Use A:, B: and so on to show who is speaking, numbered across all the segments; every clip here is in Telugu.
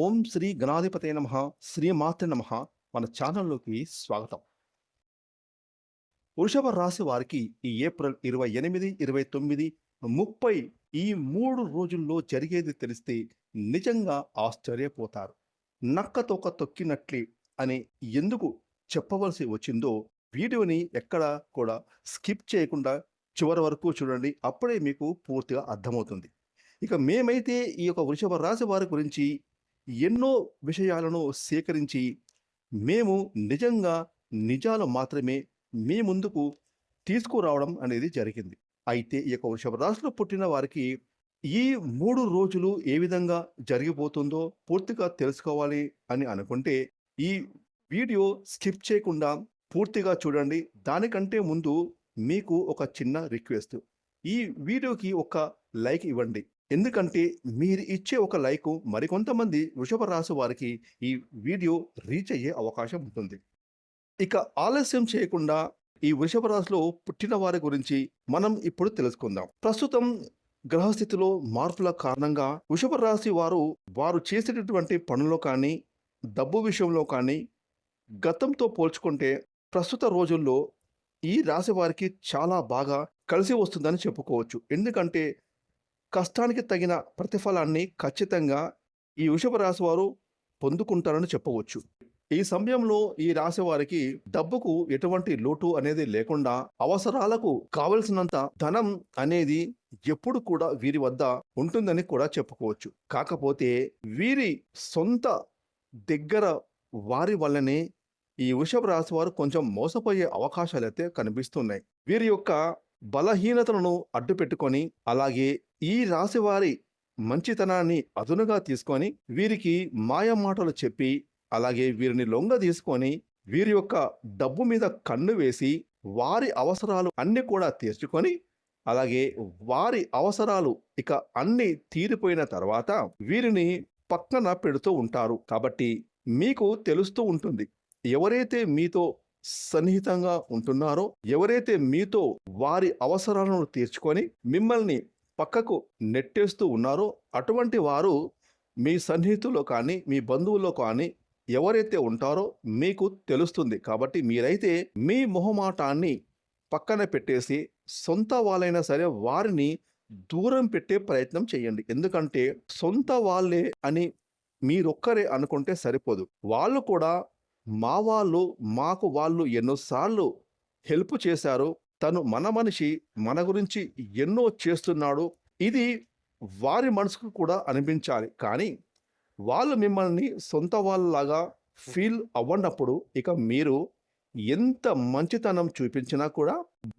A: ఓం శ్రీ గణాధిపతే నమ శ్రీమాతృ నమ మన ఛానల్లోకి స్వాగతం. వృషభ రాశి వారికి ఈ ఏప్రిల్ ఇరవై ఎనిమిది ఇరవై తొమ్మిది ముప్పై ఈ మూడు రోజుల్లో జరిగేది తెలిస్తే నిజంగా ఆశ్చర్యపోతారు. నక్క తోక తొక్కినట్లే అని ఎందుకు చెప్పవలసి వచ్చిందో వీడియోని ఎక్కడ కూడా స్కిప్ చేయకుండా చివరి వరకు చూడండి అప్పుడే మీకు పూర్తిగా అర్థమవుతుంది. ఇక మేమైతే ఈ యొక్క వృషభ రాశి వారి గురించి ఎన్నో విషయాలను సేకరించి మేము నిజంగా నిజాలు మాత్రమే మీ ముందుకు తీసుకురావడం అనేది జరిగింది. అయితే ఈ యొక్క వృషభరాశిలో పుట్టిన వారికి ఈ మూడు రోజులు ఏ విధంగా జరిగిపోతుందో పూర్తిగా తెలుసుకోవాలి అని అనుకుంటే ఈ వీడియో స్కిప్ చేయకుండా పూర్తిగా చూడండి. దానికంటే ముందు మీకు ఒక చిన్న రిక్వెస్ట్. ఈ వీడియోకి ఒక లైక్ ఇవ్వండి. ఎందుకంటే మీరు ఇచ్చే ఒక లైక్ మరికొంతమంది వృషభ రాశి వారికి ఈ వీడియో రీచ్ అయ్యే అవకాశం ఉంటుంది. ఇక ఆలస్యం చేయకుండా ఈ వృషభ రాశిలో పుట్టిన వారి గురించి మనం ఇప్పుడు తెలుసుకుందాం. ప్రస్తుతం గ్రహస్థితిలో మార్పుల కారణంగా వృషభ రాశి వారు వారు చేసేటటువంటి పనుల్లో కానీ డబ్బు విషయంలో కానీ గతంతో పోల్చుకుంటే ప్రస్తుత రోజుల్లో ఈ రాశి వారికి చాలా బాగా కలిసి వస్తుందని చెప్పుకోవచ్చు. ఎందుకంటే కష్టానికి తగిన ప్రతిఫలాన్ని ఖచ్చితంగా ఈ వృషభ రాశి వారు పొందుకుంటారని చెప్పవచ్చు. ఈ సమయంలో ఈ రాశి వారికి డబ్బుకు ఎటువంటి లోటు అనేది లేకుండా అవసరాలకు కావలసినంత ధనం అనేది ఎప్పుడు కూడా వీరి వద్ద ఉంటుందని కూడా చెప్పుకోవచ్చు. కాకపోతే వీరి సొంత దగ్గర వారి వల్లనే ఈ వృషభ రాశి వారు కొంచెం మోసపోయే అవకాశాలైతే కనిపిస్తున్నాయి. వీరి యొక్క బలహీనతలను అడ్డుపెట్టుకొని అలాగే ఈ రాశి వారి మంచితనాన్ని అదునుగా తీసుకొని వీరికి మాయ మాటలు చెప్పి అలాగే వీరిని లొంగ తీసుకొని వీరి యొక్క డబ్బు మీద కన్ను వేసి వారి అవసరాలు అన్ని కూడా తీర్చుకొని అలాగే వారి అవసరాలు ఇక అన్ని తీరిపోయిన తర్వాత వీరిని పక్కన పెడుతూ ఉంటారు. కాబట్టి మీకు తెలుస్తూ ఉంటుంది ఎవరైతే మీతో సన్నిహితంగా ఉంటున్నారో ఎవరైతే మీతో వారి అవసరాలను తీర్చుకొని మిమ్మల్ని పక్కకు నెట్టేస్తూ ఉన్నారో అటువంటి వారు మీ సన్నిహితుల్లో కానీ మీ బంధువుల్లో కానీ ఎవరైతే ఉంటారో మీకు తెలుస్తుంది. కాబట్టి మీరైతే మీ మొహమాటాన్ని పక్కన పెట్టేసి సొంత వాళ్ళైనా సరే వారిని దూరం పెట్టే ప్రయత్నం చేయండి. ఎందుకంటే సొంత వాళ్ళే అని మీరొక్కరే అనుకుంటే సరిపోదు. వాళ్ళు కూడా మా వాళ్ళు మాకు వాళ్ళు ఎన్నోసార్లు హెల్ప్ చేశారు. తను మన మనిషి మన గురించి ఎన్నో చేస్తున్నాడు. ఇది వారి మనసుకు కూడా అనిపించాలి. కానీ వాళ్ళు మిమ్మల్ని సొంత వాళ్ళలాగా ఫీల్ అవ్వనప్పుడు ఇక మీరు ఎంత మంచితనం చూపించినా కూడా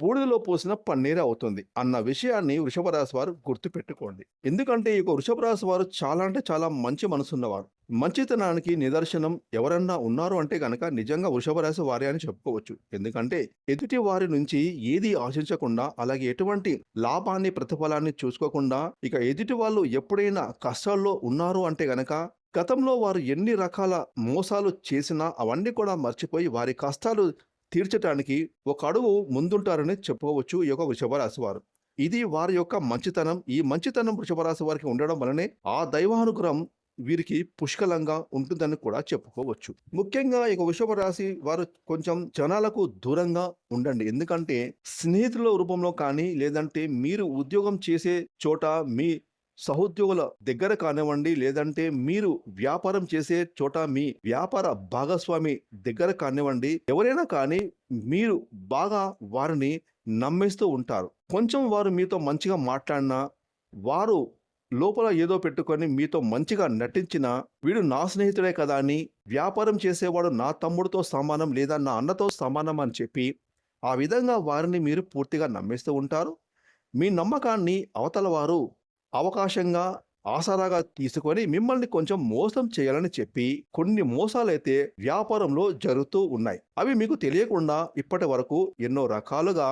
A: బూడిదలో పోసిన పన్నీరే అవుతుంది. అన్న విషయాన్ని వృషభ రాశి వారు గుర్తుపెట్టుకోండి. ఎందుకంటే ఈ యొక్క వృషభ రాశి వారు చాలా అంటే చాలా మంచి మనసున్నవారు. మంచితనానికి నిదర్శనం ఎవరన్నా ఉన్నారు అంటే గనక నిజంగా వృషభ రాశి వారే అని చెప్పుకోవచ్చు. ఎందుకంటే ఎదుటి వారి నుంచి ఏది ఆశించకుండా అలాగే ఎటువంటి లాభాన్ని ప్రతిఫలాన్ని చూసుకోకుండా ఇక ఎదుటి వాళ్ళు ఎప్పుడైనా కష్టాల్లో ఉన్నారు అంటే గనక గతంలో వారు ఎన్ని రకాల మోసాలు చేసినా అవన్నీ కూడా మర్చిపోయి వారి కష్టాలు తీర్చడానికి ఒక అడుగు ముందుంటారని చెప్పుకోవచ్చు ఈ యొక్క వృషభరాశి వారు. ఇది వారి యొక్క మంచితనం. ఈ మంచితనం వృషభరాశి వారికి ఉండడం వలనే ఆ దైవానుగ్రహం వీరికి పుష్కలంగా ఉంటుందని కూడా చెప్పుకోవచ్చు. ముఖ్యంగా ఇక వృషభ రాశి వారు కొంచెం జనాలకు దూరంగా ఉండండి. ఎందుకంటే స్నేహితుల రూపంలో కానీ లేదంటే మీరు ఉద్యోగం చేసే చోట మీ సహోద్యోగుల దగ్గర కానివ్వండి లేదంటే మీరు వ్యాపారం చేసే చోట మీ వ్యాపార భాగస్వామి దగ్గర కానివ్వండి ఎవరైనా కానీ మీరు బాగా వారిని నమ్మేస్తూ ఉంటారు. కొంచెం వారు మీతో మంచిగా మాట్లాడినా వారు లోపల ఏదో పెట్టుకొని మీతో మంచిగా నటించిన వీడు నా స్నేహితుడే కదా అని వ్యాపారం చేసేవాడు నా తమ్ముడితో సమానం లేదా నా అన్నతో సమానం అని చెప్పి ఆ విధంగా వారిని మీరు పూర్తిగా నమ్మేస్తూ ఉంటారు. మీ నమ్మకాన్ని అవతల వారు అవకాశంగా ఆసరాగా తీసుకొని మిమ్మల్ని కొంచెం మోసం చేయాలని చెప్పి కొన్ని మోసాలైతే వ్యాపారంలో జరుగుతూ ఉన్నాయి. అవి మీకు తెలియకుండా ఇప్పటి వరకు ఎన్నో రకాలుగా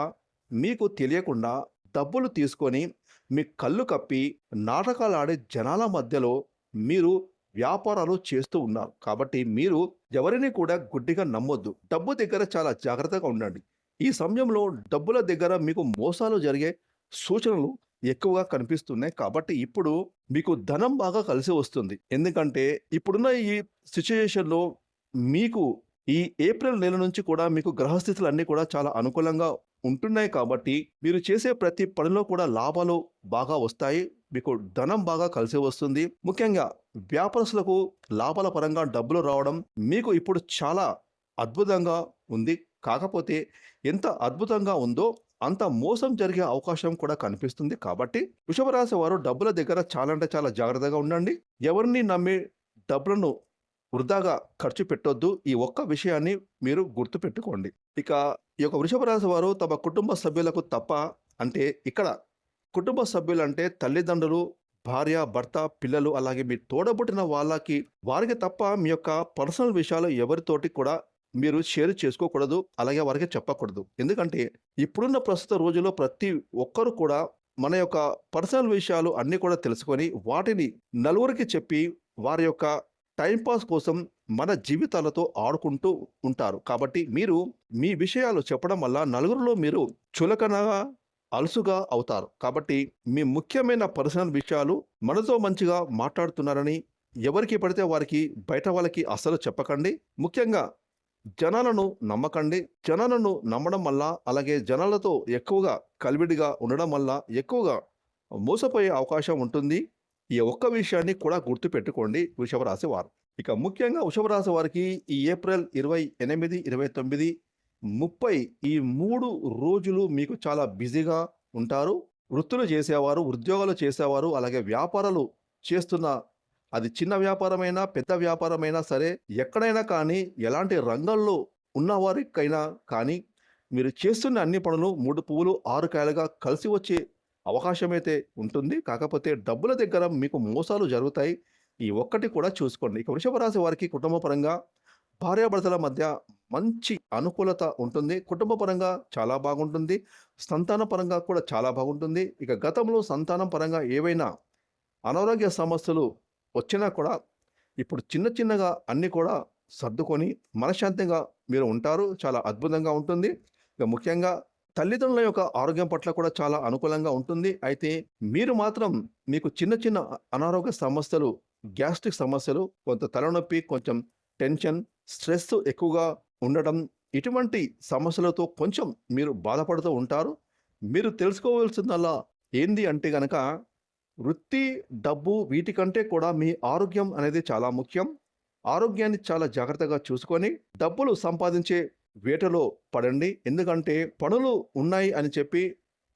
A: మీకు తెలియకుండా డబ్బులు తీసుకొని మీ కళ్ళు కప్పి నాటకాలు ఆడే జనాల మధ్యలో మీరు వ్యాపారాలు చేస్తూ ఉన్నారు. కాబట్టి మీరు ఎవరిని కూడా గుడ్డిగా నమ్మొద్దు. డబ్బు దగ్గర చాలా జాగ్రత్తగా ఉండండి. ఈ సమయంలో డబ్బుల దగ్గర మీకు మోసాలు జరిగే సూచనలు ఎక్కువగా కనిపిస్తున్నాయి. కాబట్టి ఇప్పుడు మీకు ధనం బాగా కలిసి వస్తుంది. ఎందుకంటే ఇప్పుడున్న ఈ సిచ్యుయేషన్లో మీకు ఈ ఏప్రిల్ నెల నుంచి కూడా మీకు గ్రహస్థితులు అన్నీ కూడా చాలా అనుకూలంగా ఉంటున్నాయి. కాబట్టి మీరు చేసే ప్రతి పనిలో కూడా లాభాలు బాగా వస్తాయి. మీకు ధనం బాగా కలిసి వస్తుంది. ముఖ్యంగా వ్యాపారస్తులకు లాభాల పరంగా డబ్బులు రావడం మీకు ఇప్పుడు చాలా అద్భుతంగా ఉంది. కాకపోతే ఎంత అద్భుతంగా ఉందో అంత మోసం జరిగే అవకాశం కూడా కనిపిస్తుంది. కాబట్టి వృషభరాశి వారు డబ్బుల దగ్గర చాలా అంటే చాలా జాగ్రత్తగా ఉండండి. ఎవరిని నమ్మి డబ్బులను వృధాగా ఖర్చు పెట్టొద్దు. ఈ ఒక్క విషయాన్ని మీరు గుర్తుపెట్టుకోండి. ఇక ఈ యొక్క వృషభ రాశి వారు తమ కుటుంబ సభ్యులకు తప్ప అంటే ఇక్కడ కుటుంబ సభ్యులు అంటే తల్లిదండ్రులు భార్య భర్త పిల్లలు అలాగే మీ తోడబుట్టిన వాళ్ళకి వారికి తప్ప మీ యొక్క పర్సనల్ విషయాలు ఎవరితోటి కూడా మీరు షేర్ చేసుకోకూడదు అలాగే వారికి చెప్పకూడదు. ఎందుకంటే ఇప్పుడున్న ప్రస్తుత రోజుల్లో ప్రతి ఒక్కరు కూడా మన యొక్క పర్సనల్ విషయాలు అన్నీ కూడా తెలుసుకొని వాటిని నలుగురికి చెప్పి వారి యొక్క టైంపాస్ కోసం మన జీవితాలతో ఆడుకుంటూ ఉంటారు. కాబట్టి మీరు మీ విషయాలు చెప్పడం వల్ల నలుగురిలో మీరు చులకనగా అలసుగా అవుతారు. కాబట్టి మీ ముఖ్యమైన పర్సనల్ విషయాలు మనతో మంచిగా మాట్లాడుతున్నారని ఎవరికి పడితే వారికి బయట వాళ్ళకి అస్సలు చెప్పకండి. ముఖ్యంగా జనాలను నమ్మకండి. జనాలను నమ్మడం వల్ల అలాగే జనాలతో ఎక్కువగా కలివిడిగా ఉండడం వల్ల ఎక్కువగా మోసపోయే అవకాశం ఉంటుంది. ఈ ఒక్క విషయాన్ని కూడా గుర్తుపెట్టుకోండి వృషభరాశి వారు. ఇక ముఖ్యంగా వృషభరాశి వారికి ఈ ఏప్రిల్ ఇరవై ఎనిమిది ఇరవై తొమ్మిది ముప్పై ఈ మూడు రోజులు మీకు చాలా బిజీగా ఉంటారు. వృత్తులు చేసేవారు ఉద్యోగాలు చేసేవారు అలాగే వ్యాపారాలు చేస్తున్న అది చిన్న వ్యాపారమైనా పెద్ద వ్యాపారమైనా సరే ఎక్కడైనా కానీ ఎలాంటి రంగంలో ఉన్నవారికైనా కానీ మీరు చేస్తున్న అన్ని పనులు మూడు పువ్వులు ఆరు కాయలుగా కలిసి వచ్చే అవకాశం అయితే ఉంటుంది. కాకపోతే డబ్బుల దగ్గర మీకు మోసాలు జరుగుతాయి. ఈ ఒక్కటి కూడా చూసుకోండి. ఇక వృషభ రాశి వారికి కుటుంబపరంగా భార్యాభర్తల మధ్య మంచి అనుకూలత ఉంటుంది. కుటుంబ పరంగా చాలా బాగుంటుంది. సంతాన పరంగా కూడా చాలా బాగుంటుంది. ఇక గతంలో సంతానం పరంగా ఏవైనా అనారోగ్య సమస్యలు వచ్చినా కూడా ఇప్పుడు చిన్న చిన్నగా అన్నీ కూడా సర్దుకొని మనశ్శాంతంగా మీరు ఉంటారు. చాలా అద్భుతంగా ఉంటుంది. ఇక ముఖ్యంగా తల్లిదండ్రుల యొక్క ఆరోగ్యం పట్ల కూడా చాలా అనుకూలంగా ఉంటుంది. అయితే మీరు మాత్రం మీకు చిన్న చిన్న అనారోగ్య సమస్యలు గ్యాస్ట్రిక్ సమస్యలు కొంత తలనొప్పి కొంచెం టెన్షన్ స్ట్రెస్ ఎక్కువగా ఉండడం ఇటువంటి సమస్యలతో కొంచెం మీరు బాధపడుతూ ఉంటారు. మీరు తెలుసుకోవాల్సిందల్లా ఏంది అంటే గనక వృత్తి డబ్బు వీటికంటే కూడా మీ ఆరోగ్యం అనేది చాలా ముఖ్యం. ఆరోగ్యాన్ని చాలా జాగ్రత్తగా చూసుకొని డబ్బులు సంపాదించే వేటలో పడండి. ఎందుకంటే పనులు ఉన్నాయి అని చెప్పి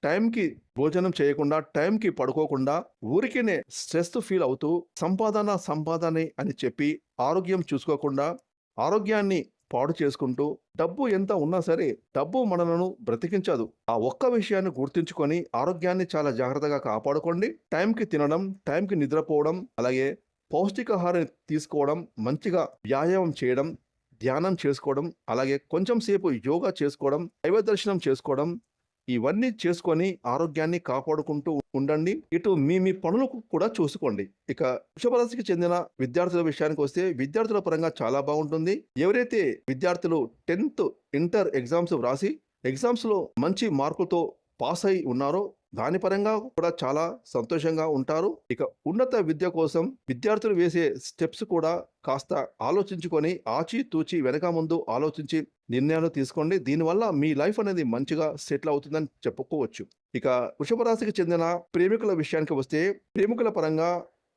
A: టైంకి భోజనం చేయకుండా టైంకి పడుకోకుండా ఊరికినే స్ట్రెస్ ఫీల్ అవుతూ సంపాదన సంపాదనే అని చెప్పి ఆరోగ్యం చూసుకోకుండా ఆరోగ్యాన్ని పాడు చేసుకుంటూ డబ్బు ఎంత ఉన్నా సరే డబ్బు మనలను బ్రతికించదు. ఆ ఒక్క విషయాన్ని గుర్తుంచుకొని ఆరోగ్యాన్ని చాలా జాగ్రత్తగా కాపాడుకోండి. టైంకి తినడం టైంకి నిద్రపోవడం అలాగే పౌష్టికాహారం తీసుకోవడం మంచిగా వ్యాయామం చేయడం ధ్యానం చేసుకోవడం అలాగే కొంచెం సేపు యోగా చేసుకోవడం దైవ దర్శనం చేసుకోవడం ఇవన్నీ చేసుకొని ఆరోగ్యాన్ని కాపాడుకుంటూ ఉండండి. ఇటు మీ మీ పనులకు కూడా చూసుకోండి. ఇక వృషభరాశికి చెందిన విద్యార్థుల విషయానికి వస్తే విద్యార్థుల పరంగా చాలా బాగుంటుంది. ఎవరైతే విద్యార్థులు టెన్త్ ఇంటర్ ఎగ్జామ్స్ వ్రాసి ఎగ్జామ్స్లో మంచి మార్కులతో పాస్ అయి ఉన్నారో దాని పరంగా కూడా చాలా సంతోషంగా ఉంటారు. ఇక ఉన్నత విద్య కోసం విద్యార్థులు వేసే స్టెప్స్ కూడా కాస్త ఆలోచించుకొని ఆచి తూచి వెనక ముందు ఆలోచించి నిర్ణయాలు తీసుకోండి. దీనివల్ల మీ లైఫ్ అనేది మంచిగా సెటిల్ అవుతుందని చెప్పుకోవచ్చు. ఇక వృషభ రాశికి చెందిన ప్రేమికుల విషయానికి వస్తే ప్రేమికుల పరంగా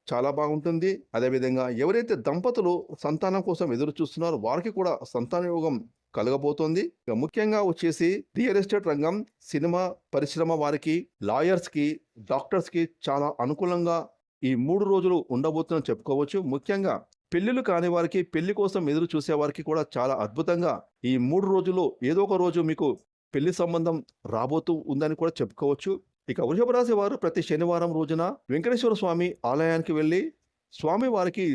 A: చాలా బాగుంటుంది. అదేవిధంగా ఎవరైతే దంపతులు సంతానం కోసం ఎదురు చూస్తున్నారో వారికి కూడా సంతాన యోగం కలగబోతోంది. ఇక ముఖ్యంగా వచ్చేసి రియల్ ఎస్టేట్ రంగం సినిమా పరిశ్రమ వారికి లాయర్స్కి డాక్టర్స్కి చాలా అనుకూలంగా ఈ మూడు రోజులు ఉండబోతుందని చెప్పుకోవచ్చు. ముఖ్యంగా పెళ్ళిళ్ళు కాని వారికి పెళ్ళి కోసం ఎదురు చూసే వారికి కూడా చాలా అద్భుతంగా ఈ మూడు రోజుల్లో ఏదో ఒక రోజు మీకు పెళ్ళి సంబంధం రాబోతూ ఉందని కూడా చెప్పుకోవచ్చు. ఇక వృషభ రాశి వారు ప్రతి శనివారం రోజున వెంకటేశ్వర స్వామి ఆలయానికి వెళ్ళి స్వామి వారికి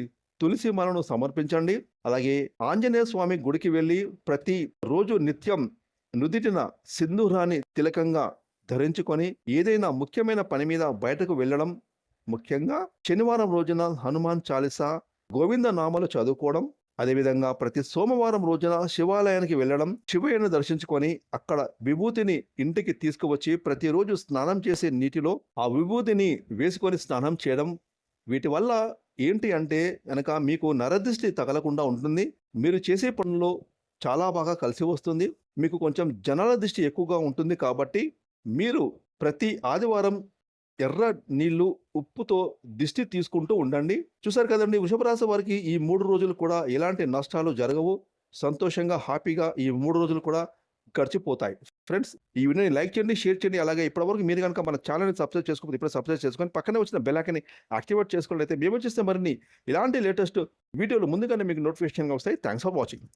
A: తులసి మాలను సమర్పించండి. అలాగే ఆంజనేయ స్వామి గుడికి వెళ్ళి ప్రతి రోజు నిత్యం నుదిటిన సింధూరాన్ని తిలకంగా ధరించుకొని ఏదైనా ముఖ్యమైన పని మీద బయటకు వెళ్ళడం ముఖ్యంగా శనివారం రోజున హనుమాన్ చాలీసా గోవింద నామాలు చదువుకోవడం అదేవిధంగా ప్రతి సోమవారం రోజున శివాలయానికి వెళ్ళడం శివయ్యను దర్శించుకొని అక్కడ విభూతిని ఇంటికి తీసుకువచ్చి ప్రతిరోజు స్నానం చేసే నీటిలో ఆ విభూతిని వేసుకొని స్నానం చేయడం వీటి వల్ల ఏంటి అంటే కనుక మీకు నరదృష్టి తగలకుండా ఉంటుంది మీరు చేసే పనుల్లో చాలా బాగా కలిసి వస్తుంది మీకు కొంచెం జనాల దృష్టి ఎక్కువగా ఉంటుంది కాబట్టి మీరు ప్రతి ఆదివారం ఎర్ర నీళ్ళు ఉప్పుతో దిష్టి తీసుకుంటూ ఉండండి. చూసారు కదండి వృషభరాశి వారికి ఈ మూడు రోజులు కూడా ఎలాంటి నష్టాలు జరగవు. సంతోషంగా హ్యాపీగా ఈ మూడు రోజులు కూడా గడిచిపోతాయి. ఫ్రెండ్స్ ఈ వీడియోని లైక్ చేయండి షేర్ చేయండి. అలాగే ఇప్పటివరకు మీరు కనుక మన ఛానల్ని సబ్స్క్రైబ్ చేసుకోకపోతే ఇప్పుడు సబ్స్క్రైబ్ చేసుకొని పక్కనే వచ్చిన బెలాకని యాక్టివేట్ చేసుకోండి అయితే మేము చేస్తే మరిన్ని ఇలాంటి లేటెస్ట్ వీడియోలు ముందుగానే మీకు నోటిఫికేషన్గా వస్తాయి. Thanks for watching.